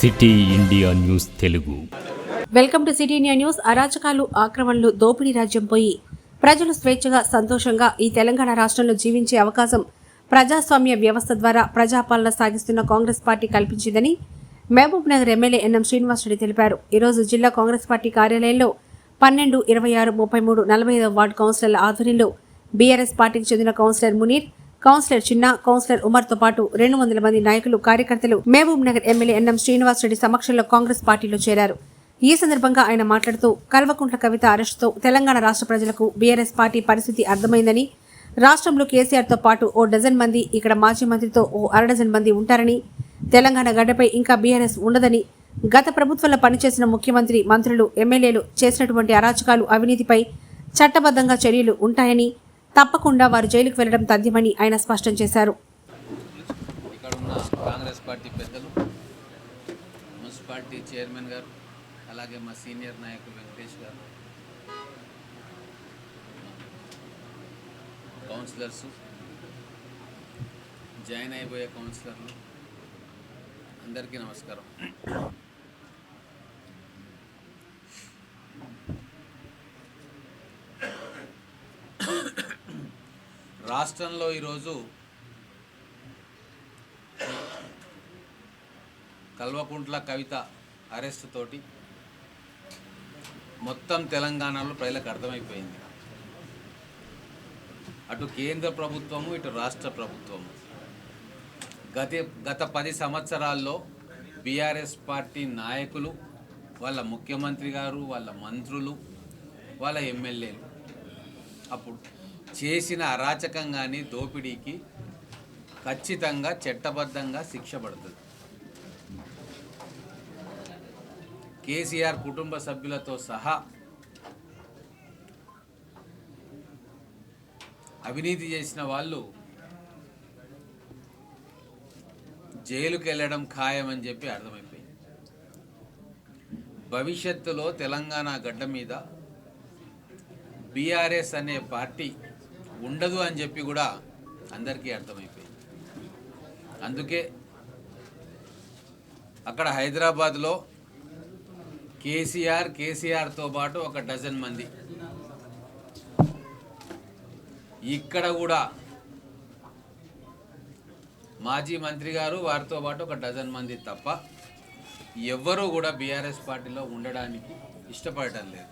City India news Telugu. Welcome to city India news. అరాచకాలు ఆక్రమణలు దోపిడీ రాజ్యం పోయి ప్రజలు స్వేచ్ఛగా సంతోషంగా ఈ తెలంగాణ రాష్ట్రంలో జీవించే అవకాశం ప్రజాస్వామ్య వ్యవస్థ ద్వారా ప్రజాపాలన సాగిస్తున్న కాంగ్రెస్ పార్టీ కల్పించిందని Mahabubnagar MLA NM Srinivasa Reddy తెలిపారు. ఈరోజు జిల్లా కాంగ్రెస్ పార్టీ కార్యాలయంలో పన్నెండు ఇరవై ఆరు ముప్పై మూడు నలభై ఐదు వార్డు కౌన్సిలర్ల ఆధ్వర్యంలో బీఆర్ఎస్ పార్టీకి చెందిన కౌన్సిలర్ మునీర్ కౌన్సిలర్ చిన్న కౌన్సిలర్ ఉమర్తో పాటు రెండు వందల మంది నాయకులు కార్యకర్తలు Mahabubnagar MLA NM Srinivasa Reddy సమక్షంలో కాంగ్రెస్ పార్టీలో చేరారు. ఈ సందర్భంగా ఆయన మాట్లాడుతూ కల్వకుంట్ల కవిత అరెస్టుతో తెలంగాణ రాష్ట్ర ప్రజలకు బీఆర్ఎస్ పార్టీ పరిస్థితి అర్థమైందని రాష్ట్రంలో కేసీఆర్తో పాటు ఓ డజన్ మంది ఇక్కడ మాజీ మంత్రితో ఓ అరడజన్ మంది ఉంటారని తెలంగాణ గడ్డపై ఇంకా బీఆర్ఎస్ ఉండదని గత ప్రభుత్వంలో పనిచేసిన ముఖ్యమంత్రి మంత్రులు ఎమ్మెల్యేలు చేసినటువంటి అరాచకాలు అవినీతిపై చట్టబద్ధంగా చర్యలు ఉంటాయని తప్పకుండా వారు జైలుకు వెళ్ళడం తథ్యమని ఆయన స్పష్టం చేశారు. ఇక్కడ ఉన్న కాంగ్రెస్ పార్టీ పెద్దలు మున్సిపాలిటీ చైర్మన్ గారు అలాగే మా సీనియర్ నాయకులు వెంకటేష్ గారు కౌన్సిలర్స్ జాయిన్ అయిపోయే కౌన్సిలర్లు అందరికీ నమస్కారం. రాష్ట్రంలో ఈరోజు కల్వకుంట్ల కవిత అరెస్ట్ తోటి మొత్తం తెలంగాణలో ప్రజలకు అర్థమైపోయింది. అటు కేంద్ర ప్రభుత్వము ఇటు రాష్ట్ర ప్రభుత్వము. గత గత పది సంవత్సరాల్లో బీఆర్ఎస్ పార్టీ నాయకులు వాళ్ళ ముఖ్యమంత్రి గారు వాళ్ళ మంత్రులు వాళ్ళ ఎమ్మెల్యేలు అప్పుడు చేసిన అరాచకం కానీ దోపిడీకి ఖచ్చితంగా చట్టబద్ధంగా శిక్ష పడుతుంది. కేసీఆర్ కుటుంబ సభ్యులతో సహా అవినీతి చేసిన వాళ్ళు జైలుకి వెళ్ళడం ఖాయమని చెప్పి అర్థమైపోయింది. భవిష్యత్తులో తెలంగాణ గడ్డ మీద బీఆర్ఎస్ అనే పార్టీ ఉండదు అని చెప్పి కూడా అందరికీ అర్థమైపోయింది. అందుకే అక్కడ హైదరాబాద్లో కేసీఆర్ కేసీఆర్తో పాటు ఒక డజన్ మంది. ఇక్కడ కూడా మాజీ మంత్రి గారు వారితో పాటు ఒక డజన్ మంది తప్ప ఎవ్వరూ కూడా బీఆర్ఎస్ పార్టీలో ఉండడానికి ఇష్టపడటం లేదు.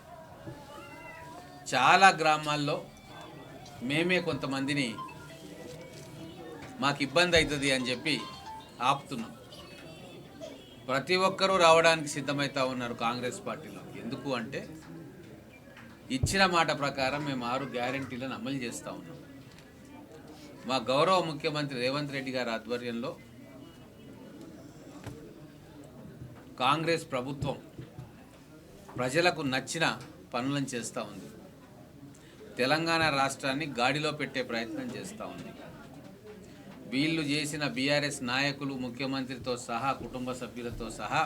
చాలా గ్రామాల్లో మేమే కొంతమందిని మాకు ఇబ్బంది అవుతుంది అని చెప్పి ఆపుతున్నాం. ప్రతి ఒక్కరూ రావడానికి సిద్ధమవుతా ఉన్నారు కాంగ్రెస్ పార్టీలో. ఎందుకు అంటే ఇచ్చిన మాట ప్రకారం మేము ఆరు గ్యారంటీలను అమలు చేస్తూ ఉన్నాం. మా గౌరవ ముఖ్యమంత్రి రేవంత్ రెడ్డి గారి ఆధ్వర్యంలో కాంగ్రెస్ ప్రభుత్వం ప్రజలకు నచ్చిన పనులను చేస్తూ ఉంది. తెలంగాణ రాష్ట్రాన్ని గాడిలో పెట్టే ప్రయత్నం చేస్తూ ఉంది. వీళ్ళు చేసిన బీఆర్ఎస్ నాయకులు ముఖ్యమంత్రితో సహా కుటుంబ సభ్యులతో సహా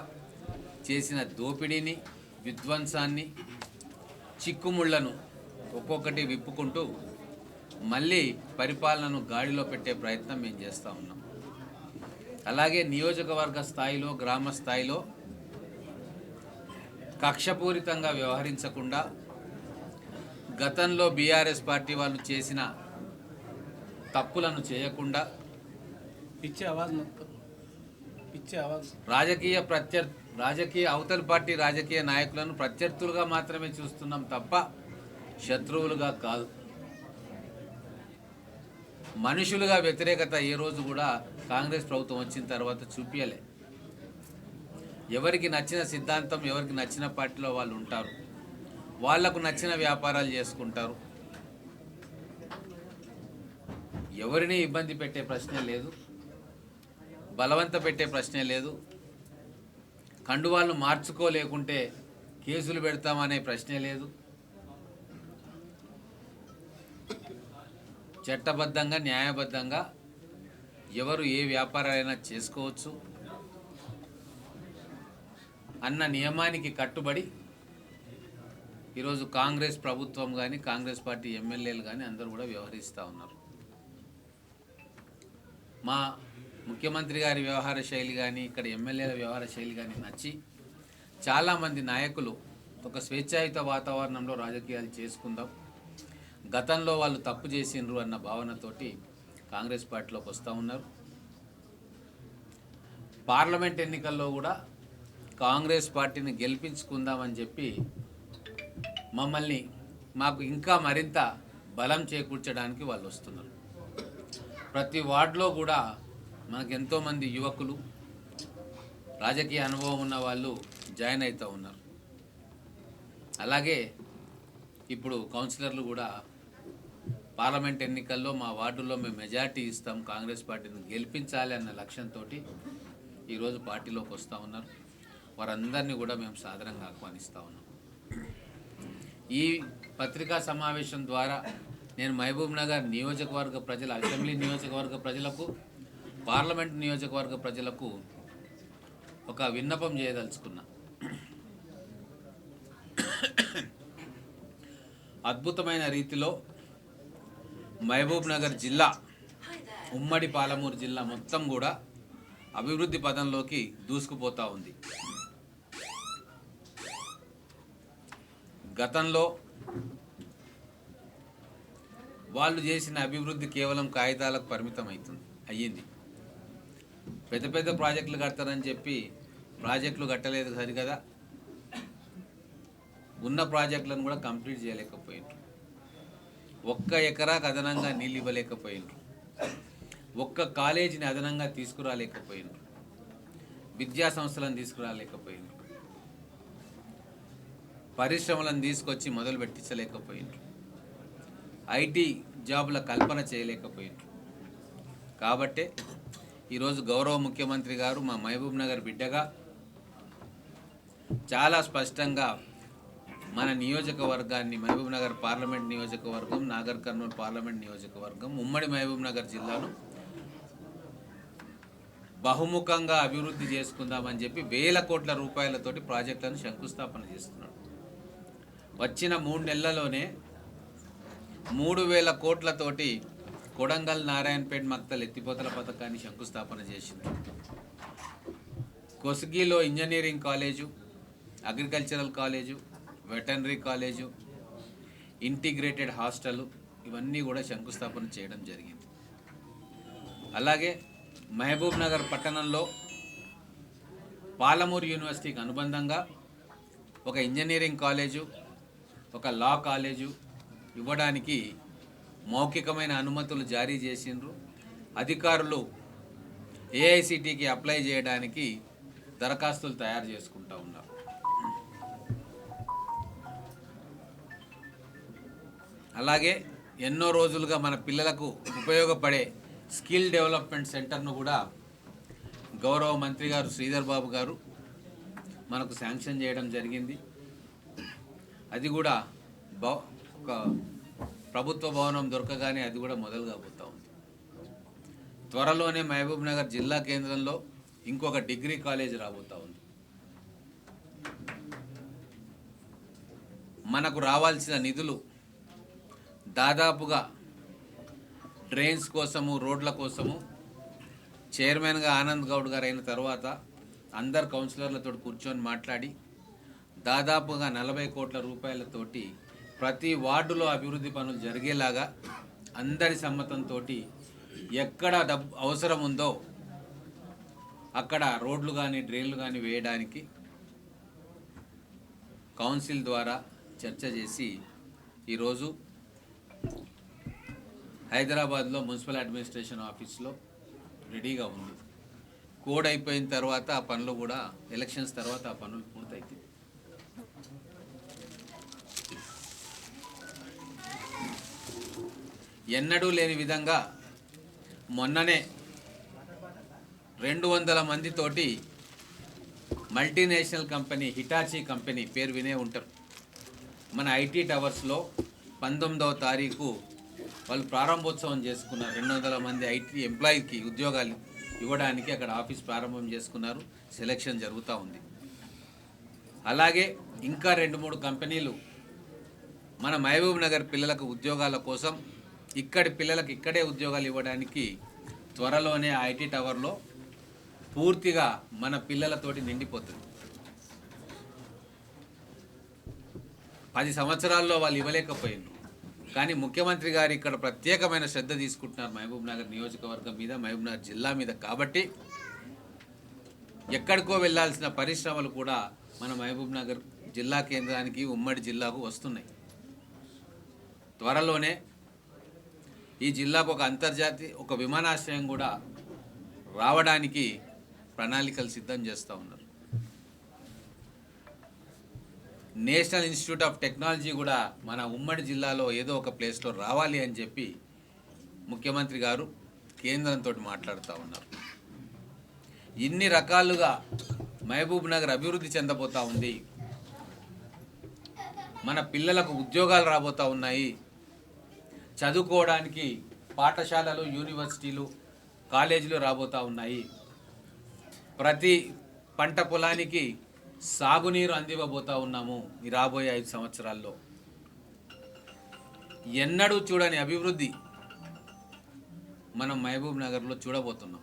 చేసిన దోపిడీని విధ్వంసాన్ని చిక్కుముళ్ళను ఒక్కొక్కటి విప్పుకుంటూ మళ్ళీ పరిపాలనను గాడిలో పెట్టే ప్రయత్నం మేము చేస్తూ ఉన్నాం. అలాగే నియోజకవర్గ స్థాయిలో గ్రామ స్థాయిలో కక్షపూరితంగా వ్యవహరించకుండా గతంలో బీఆర్ఎస్ పార్టీ వాళ్ళు చేసిన తప్పులను చేయకుండా రాజకీయ ప్రత్యర్ రాజకీయ అవతల పార్టీ రాజకీయ నాయకులను ప్రత్యర్థులుగా మాత్రమే చూస్తున్నాం తప్ప శత్రువులుగా కాదు. మనుషులుగా వ్యతిరేకత ఏ రోజు కూడా కాంగ్రెస్ ప్రభుత్వం వచ్చిన తర్వాత చూపించలే ఎవరికి నచ్చిన సిద్ధాంతం ఎవరికి నచ్చిన పార్టీలో వాళ్ళు ఉంటారు. వాళ్ళకు నచ్చిన వ్యాపారాలు చేసుకుంటారు. ఎవరిని ఇబ్బంది పెట్టే ప్రశ్నే లేదు. బలవంత పెట్టే ప్రశ్నే లేదు. కండువాళ్ళు మార్చుకోలేకుంటే కేసులు పెడతామనే ప్రశ్నే లేదు. చట్టబద్ధంగా న్యాయబద్ధంగా ఎవరు ఏ వ్యాపారాలైనా చేసుకోవచ్చు. అన్న నియమానికి కట్టుబడి ఈరోజు కాంగ్రెస్ ప్రభుత్వం కానీ కాంగ్రెస్ పార్టీ ఎమ్మెల్యేలు కానీ అందరూ కూడా వ్యవహరిస్తూ ఉన్నారు. మా ముఖ్యమంత్రి గారి వ్యవహార శైలి కానీ ఇక్కడ ఎమ్మెల్యేల వ్యవహార శైలి కానీ నచ్చి చాలామంది నాయకులు ఒక స్వేచ్ఛాయుత వాతావరణంలో రాజకీయాలు చేసుకుందాం గతంలో వాళ్ళు తప్పు చేసిండ్రు అన్న భావనతోటి కాంగ్రెస్ పార్టీలోకి వస్తూ ఉన్నారు. పార్లమెంట్ ఎన్నికల్లో కూడా కాంగ్రెస్ పార్టీని గెలిపించుకుందామని చెప్పి మమ్మల్ని మాకు ఇంకా మరింత బలం చేకూర్చడానికి వాళ్ళు వస్తున్నారు. ప్రతి వార్డులో కూడా మనకు ఎంతోమంది యువకులు రాజకీయ అనుభవం ఉన్న వాళ్ళు జాయిన్ అవుతూ ఉన్నారు. అలాగే ఇప్పుడు కౌన్సిలర్లు కూడా పార్లమెంట్ ఎన్నికల్లో మా వార్డుల్లో మేము మెజార్టీ ఇస్తాం కాంగ్రెస్ పార్టీని గెలిపించాలి అన్న లక్ష్యంతో ఈరోజు పార్టీలోకి వస్తూ ఉన్నారు. వారందరినీ కూడా మేము సాధారణంగా ఆహ్వానిస్తూ ఉన్నాం. ఈ పత్రికా సమావేశం ద్వారా నేను మహబూబ్ నగర్ నియోజకవర్గ ప్రజల అసెంబ్లీ నియోజకవర్గ ప్రజలకు పార్లమెంట్ నియోజకవర్గ ప్రజలకు ఒక విన్నపం చేయదలుచుకున్నా. అద్భుతమైన రీతిలో మహబూబ్ నగర్ జిల్లా ఉమ్మడి పాలమూరు జిల్లా మొత్తం కూడా అభివృద్ధి పదంలోకి దూసుకుపోతా ఉంది. గతంలో వాళ్ళు చేసిన అభివృద్ధి కేవలం కాగితాలకు పరిమితం అవుతుంది అయ్యింది. పెద్ద పెద్ద ప్రాజెక్టులు కడతారని చెప్పి ప్రాజెక్టులు కట్టలేదు సరికదా ఉన్న ప్రాజెక్టులను కూడా కంప్లీట్ చేయలేకపోయిండ్రు ఒక్క ఎకరాకు అదనంగా నీళ్ళు ఇవ్వలేకపోయినారు. ఒక్క కాలేజీని అదనంగా తీసుకురాలేకపోయిండ్రు విద్యా సంస్థలను తీసుకురాలేకపోయిండ్రు పరిశ్రమలను తీసుకొచ్చి మొదలు పెట్టించలేకపోయినారు ఐటీ జాబుల కల్పన చేయలేకపోయినారు. కాబట్టే ఈరోజు గౌరవ ముఖ్యమంత్రి గారు మా మహబూబ్ నగర్ బిడ్డగా చాలా స్పష్టంగా మన నియోజకవర్గాన్ని మహబూబ్ నగర్ పార్లమెంట్ నియోజకవర్గం నాగర్ కర్నూలు పార్లమెంట్ నియోజకవర్గం ఉమ్మడి మహబూబ్ నగర్ జిల్లాను బహుముఖంగా అభివృద్ధి చేసుకుందామని చెప్పి వేల కోట్ల రూపాయలతోటి ప్రాజెక్టులను శంకుస్థాపన చేస్తున్నాడు. వచ్చిన మూడు నెలల్లోనే మూడు వేల కోట్లతోటి కొడంగల్ నారాయణపేట మక్తల్ ఎత్తిపోతల పథకాన్ని శంకుస్థాపన చేసింది. కొసగిలో engineering college agricultural college veterinary college integrated hostel ఇవన్నీ కూడా శంకుస్థాపన చేయడం జరిగింది. అలాగే మహబూబ్ నగర్ పట్టణంలో పాలమూరు యూనివర్సిటీకి అనుబంధంగా ఒక ఇంజనీరింగ్ కాలేజు ఒక లా కాలేజు ఇవ్వడానికి మౌఖికమైన అనుమతులు జారీ చేసిండ్రు. అధికారులు ఏఐసిటికి అప్లై చేయడానికి దరఖాస్తులు తయారు చేసుకుంటా ఉన్నారు. అలాగే ఎన్నో రోజులుగా మన పిల్లలకు ఉపయోగపడే స్కిల్ డెవలప్మెంట్ సెంటర్ను కూడా గౌరవ మంత్రి గారు శ్రీధర్ బాబు గారు మనకు శాంక్షన్ చేయడం జరిగింది. అది కూడా భవ ఒక ప్రభుత్వ భవనం దొరకగానే అది కూడా మొదలు కాబోతూ ఉంది. త్వరలోనే మహబూబ్ నగర్ జిల్లా కేంద్రంలో ఇంకొక డిగ్రీ కాలేజ్ రాబోతా ఉంది. మనకు రావాల్సిన నిధులు దాదాపుగా డ్రైన్స్ కోసము రోడ్ల కోసము చైర్మన్గా ఆనంద్ గౌడ్ గారు అయిన తర్వాత అందరు కౌన్సిలర్లతో కూర్చొని మాట్లాడి దాదాపుగా నలభై కోట్ల రూపాయలతోటి ప్రతి వార్డులో అభివృద్ధి పనులు జరిగేలాగా అందరి సమ్మతంతో ఎక్కడ డబ్బు అవసరం ఉందో అక్కడ రోడ్లు కానీ డ్రైన్లు కానీ వేయడానికి కౌన్సిల్ ద్వారా చర్చ చేసి ఈరోజు హైదరాబాద్లో మున్సిపల్ అడ్మినిస్ట్రేషన్ ఆఫీస్లో రెడీగా ఉంది. కోడ్ అయిపోయిన తర్వాత ఆ పనులు కూడా ఎలక్షన్స్ తర్వాత ఆ పనులు పూర్తయితాయి. ఎన్నడూ లేని విధంగా మొన్ననే రెండు వందల మందితోటి మల్టీనేషనల్ కంపెనీ హిటాచీ కంపెనీ పేరు వినే ఉంటారు. మన ఐటీ టవర్స్లో పంతొమ్మిదవ తారీఖు వాళ్ళు ప్రారంభోత్సవం చేసుకున్నారు రెండు వందల మంది ఐటీ ఎంప్లాయీకి ఉద్యోగాలు ఇవ్వడానికి అక్కడ ఆఫీస్ ప్రారంభం చేసుకున్నారు. సెలక్షన్ జరుగుతూ ఉంది. అలాగే ఇంకా రెండు మూడు కంపెనీలు మన మహబూబ్ నగర్ పిల్లలకు ఉద్యోగాల కోసం ఇక్కడి పిల్లలకు ఇక్కడే ఉద్యోగాలు ఇవ్వడానికి త్వరలోనే ఐటీ టవర్లో పూర్తిగా మన పిల్లలతోటి నిండిపోతుంది. పది సంవత్సరాల్లో వాళ్ళు ఇవ్వలేకపోయిండ్రు కానీ ముఖ్యమంత్రి గారు ఇక్కడ ప్రత్యేకమైన శ్రద్ధ తీసుకుంటున్నారు మహబూబ్ నగర్ నియోజకవర్గం మీద మహబూబ్ నగర్ జిల్లా మీద. కాబట్టి ఎక్కడికో వెళ్ళాల్సిన పరిశ్రమలు కూడా మన మహబూబ్ నగర్ జిల్లా కేంద్రానికి ఉమ్మడి జిల్లాకు వస్తున్నాయి. త్వరలోనే ఈ జిల్లాకు ఒక అంతర్జాతీయ ఒక విమానాశ్రయం కూడా రావడానికి ప్రణాళికలు సిద్ధం చేస్తూ ఉన్నారు. నేషనల్ ఇన్స్టిట్యూట్ ఆఫ్ టెక్నాలజీ కూడా మన ఉమ్మడి జిల్లాలో ఏదో ఒక ప్లేస్లో రావాలి అని చెప్పి ముఖ్యమంత్రి గారు కేంద్రంతో మాట్లాడుతూ ఉన్నారు. ఇన్ని రకాలుగా మహబూబ్ నగర్ అభివృద్ధి చెందబోతా ఉంది. మన పిల్లలకు ఉద్యోగాలు రాబోతా ఉన్నాయి. చదువుకోవడానికి పాఠశాలలు యూనివర్సిటీలు కాలేజీలు రాబోతా ఉన్నాయి. ప్రతి పంట పొలానికి సాగునీరు అందివ్వబోతూ ఉన్నాము ఈ రాబోయే ఐదు సంవత్సరాల్లో. ఎన్నడూ చూడని అభివృద్ధి మనం మహబూబ్ నగర్లో చూడబోతున్నాం.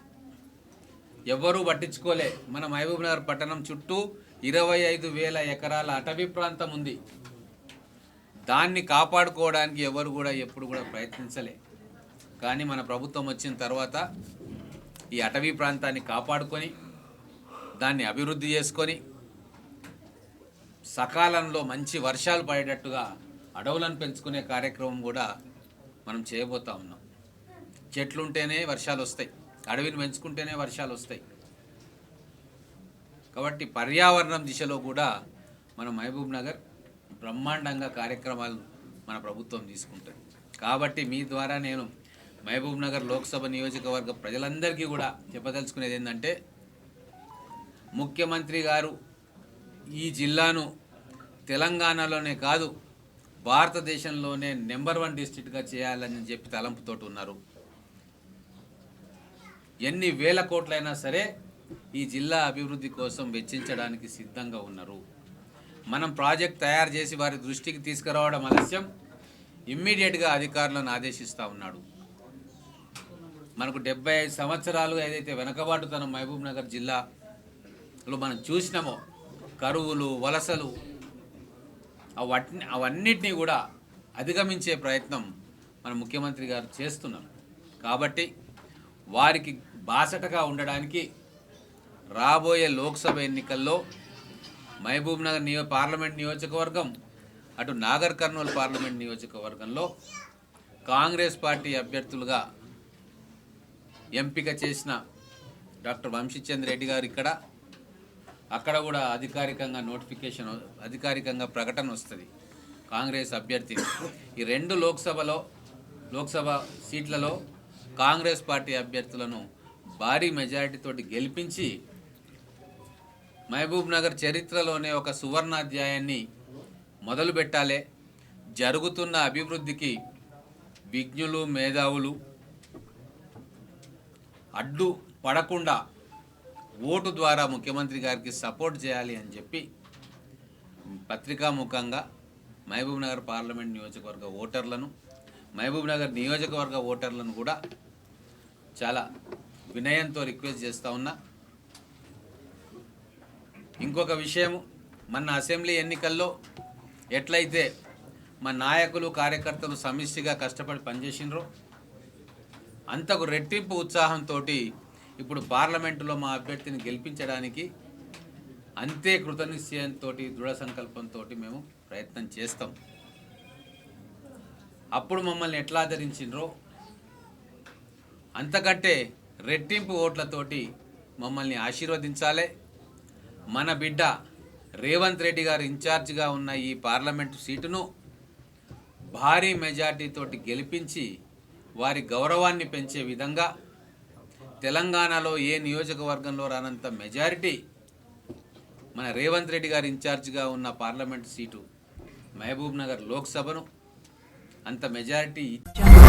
ఎవ్వరూ పట్టించుకోలే. మన మహబూబ్ నగర్ పట్టణం చుట్టూ ఇరవై ఐదు వేల ఎకరాల అటవీ ప్రాంతం ఉంది. దాన్ని కాపాడుకోవడానికి ఎవరు కూడా ఎప్పుడు కూడా ప్రయత్నించలే. కానీ మన ప్రభుత్వం వచ్చిన తర్వాత ఈ అటవీ ప్రాంతాన్ని కాపాడుకొని దాన్ని అభివృద్ధి చేసుకొని సకాలంలో మంచి వర్షాలు పడేటట్టుగా అడవులను పెంచుకునే కార్యక్రమం కూడా మనం చేయబోతా ఉన్నాం. చెట్లు ఉంటేనే వర్షాలు వస్తాయి అడవిని పెంచుకుంటేనే వర్షాలు వస్తాయి. కాబట్టి పర్యావరణం దిశలో కూడా మన మహబూబ్ నగర్ బ్రహ్మాండంగా కార్యక్రమాలు మన ప్రభుత్వం తీసుకుంటుంది. కాబట్టి మీ ద్వారా నేను మహబూబ్ నగర్ లోక్సభ నియోజకవర్గ ప్రజలందరికీ కూడా చెప్పదలుచుకునేది ఏంటంటే ముఖ్యమంత్రి గారు ఈ జిల్లాను తెలంగాణలోనే కాదు భారతదేశంలోనే నెంబర్ వన్ డిస్ట్రిక్ట్గా చేయాలని చెప్పి తలంపుతోటి ఉన్నారు. ఎన్ని వేల కోట్లైనా సరే ఈ జిల్లా అభివృద్ధి కోసం వెచ్చించడానికి సిద్ధంగా ఉన్నారు. మనం ప్రాజెక్ట్ తయారు చేసి వారి దృష్టికి తీసుకురావడం ఆలస్యం. ఇమ్మీడియట్గా అధికారులను ఆదేశిస్తూ ఉన్నాడు. మనకు డెబ్బై ఐదు సంవత్సరాలు ఏదైతే వెనకబాటుతనం మహబూబ్ నగర్ జిల్లాలో మనం చూసినామో కరువులు వలసలు అవన్నీ అవన్నిటినీ కూడా అధిగమించే ప్రయత్నం మన ముఖ్యమంత్రి గారు చేస్తున్నారు. కాబట్టి వారికి బాసటగా ఉండడానికి రాబోయే లోక్సభ ఎన్నికల్లో మహబూబ్ నగర్ నియో పార్లమెంట్ నియోజకవర్గం అటు నాగర్ కర్నూలు పార్లమెంట్ నియోజకవర్గంలో కాంగ్రెస్ పార్టీ అభ్యర్థులుగా ఎంపిక చేసిన డాక్టర్ వంశీచంద్ర రెడ్డి గారు ఇక్కడ. అక్కడ కూడా అధికారికంగా నోటిఫికేషన్ అధికారికంగా ప్రకటన వస్తుంది కాంగ్రెస్ అభ్యర్థి. ఈ రెండు లోక్సభలో లోక్సభ సీట్లలో కాంగ్రెస్ పార్టీ అభ్యర్థులను భారీ మెజారిటీతోటి గెలిపించి మహబూబ్ నగర్ చరిత్రలోనే ఒక సువర్ణాధ్యాయాన్ని మొదలు పెట్టాలి జరుగుతున్న అభివృద్ధికి విజ్ఞులు మేధావులు అడ్డు పడకుండా ఓటు ద్వారా ముఖ్యమంత్రి గారికి సపోర్ట్ చేయాలి అని చెప్పి పత్రికాముఖంగా మహబూబ్ నగర్ పార్లమెంట్ నియోజకవర్గ ఓటర్లను మహబూబ్ నగర్ నియోజకవర్గ ఓటర్లను కూడా చాలా వినయంతో రిక్వెస్ట్ చేస్తూ ఉన్నా. ఇంకొక విషయం మన అసెంబ్లీ ఎన్నికల్లో ఎట్లయితే మా నాయకులు కార్యకర్తలు సమిష్టిగా కష్టపడి పనిచేసినరో అంతకు రెట్టింపు ఉత్సాహంతో ఇప్పుడు పార్లమెంటులో మా అభ్యర్థిని గెలిపించడానికి అంతే కృతనిశ్చయంతో దృఢ సంకల్పంతో మేము ప్రయత్నం చేస్తాం. అప్పుడు మమ్మల్ని ఎట్లా ఆదరించినరో అంతకంటే రెట్టింపు ఓట్లతోటి మమ్మల్ని ఆశీర్వదించాలి. మన బిడ్డ రేవంత్ రెడ్డి గారు ఇన్ఛార్జిగా ఉన్న ఈ పార్లమెంటు సీటును భారీ మెజార్టీతోటి గెలిపించి వారి గౌరవాన్ని పెంచే విధంగా తెలంగాణలో ఏ నియోజకవర్గంలో రానంత మెజారిటీ మన రేవంత్ రెడ్డి గారు ఇన్ఛార్జిగా ఉన్న పార్లమెంట్ సీటు మహబూబ్ నగర్ లోక్సభను అంత మెజారిటీ ఇచ్చారు